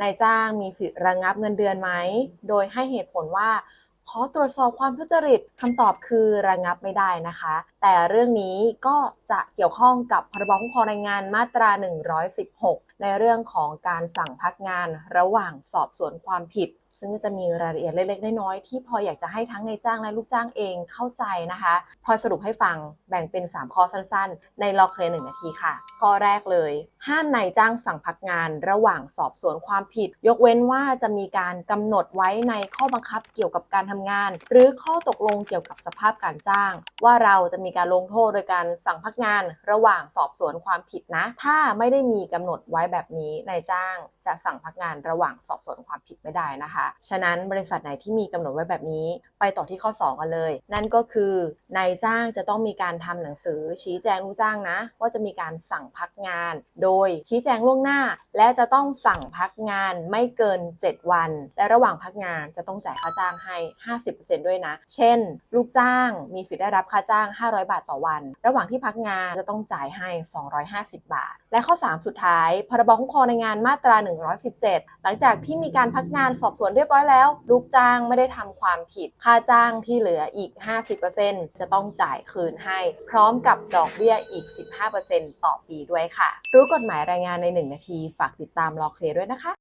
นายจ้างมีสิทธิ์ระงับเงินเดือนไหม โดยให้เหตุผลว่า ขอตรวจสอบความทุจริตคำตอบคือระงับไม่ได้นะคะ แต่เรื่องนี้ก็จะเกี่ยวข้องกับพรบคุ้มครองแรงงานมาตรา 116 ในเรื่องของการสั่งพักงานระหว่างสอบสวนความผิด ซึ่งก็จะมีรายละเอียดเล็กๆน้อยๆที่พออยากจะให้ทั้งนายจ้างและลูกจ้างเองเข้าใจนะคะพอสรุปให้ฟังแบ่งเป็น 3 ข้อสั้นๆ ในรอเคลียร์หนึ่งนาทีค่ะ ข้อแรกเลย ห้ามนายจ้างสั่งพักงานระหว่างสอบสวนความผิด ยกเว้นว่าจะมีการกำหนดไว้ในข้อบังคับเกี่ยวกับการทำงาน หรือข้อตกลงเกี่ยวกับสภาพการจ้าง ว่าเราจะมีการลงโทษโดยการสั่งพักงาน ระหว่างสอบสวนความผิดนะ ถ้าไม่ได้มีกำหนดไว้แบบนี้นายจ้างจะสั่งพักงานระหว่างสอบสวนความผิดไม่ได้นะคะฉะนั้นบริษัทไหนที่มีกำหนดไว้แบบนี้ ไปต่อที่ข้อ 2 กันเลย นั่นก็คือนายจ้างจะต้องมีการทำหนังสือ ชี้แจงลูกจ้างนะ ว่าจะมีการสั่งพักงาน โดยชี้แจงล่วงหน้า และจะต้องสั่งพักงานไม่เกิน 7 วัน และระหว่างพักงานจะต้องจ่ายค่าจ้างให้ 50%ด้วยนะ เช่น ลูกจ้างมีสิทธิ์ได้รับค่าจ้าง 500 บาทต่อวัน ระหว่างที่พักงานจะต้องจ่ายให้ 250 บาท และข้อ 3 สุดท้ายพรบคุ้มครองแรงงานมาตรา 117 หลังจากที่มีการพักงานสอบสวนเรียบร้อยแล้ว ลูกจ้างไม่ได้ทำความผิด ค่าจ้างที่เหลืออีก 50%จะต้องจ่ายคืนให้ พร้อมกับดอกเบี้ยอีก 15%ต่อปีด้วยค่ะ รู้กฎหมายแรงงานใน 1 นาที ฝากติดตามรอเคลียร์ด้วยนะคะ